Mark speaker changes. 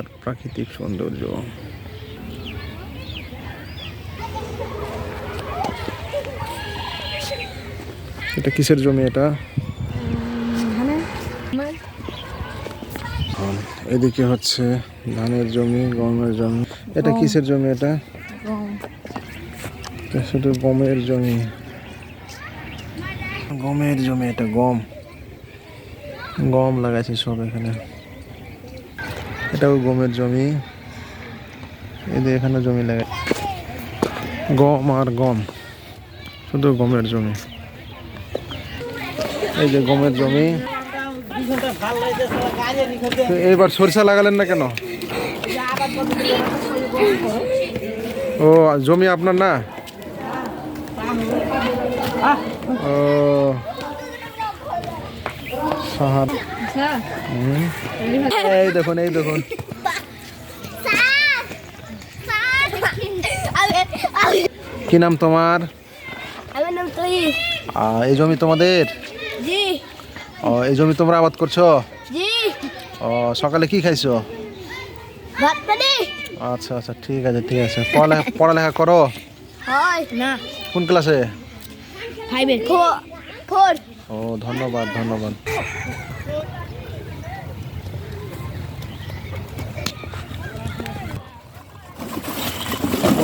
Speaker 1: আর প্রাকৃতিক সৌন্দর্য। এটা কিসের জমি এটা? এদিকে হচ্ছে ধানের জমি গমের জমি। এটা কিসের জমি এটা? এটা শুধু গমের জমি। গমের জমি এটা গম। গম লাগাইছে সব এখানে। এটাও গমের জমি। এদের এখানে জমি লাগে গম আর গম, শুধু গমের জমি। এই যে গমের জমি। এইবার সরিষা লাগালেন না কেন? ও, জমি আপনার না? ও হুম। এই দেখুন এই দেখুন। কি নাম তোমার? এই জমি তোমাদের? ও এই জমি তোমরা আবাদ করছ? ও সকালে কি খাইছো? আচ্ছা আচ্ছা ঠিক আছে ঠিক আছে। পড়ালেখা পড়ালেখা করো?
Speaker 2: না।
Speaker 1: কোন ক্লাসে?
Speaker 2: ফাইভে
Speaker 1: ও ধন্যবাদ ধন্যবাদ।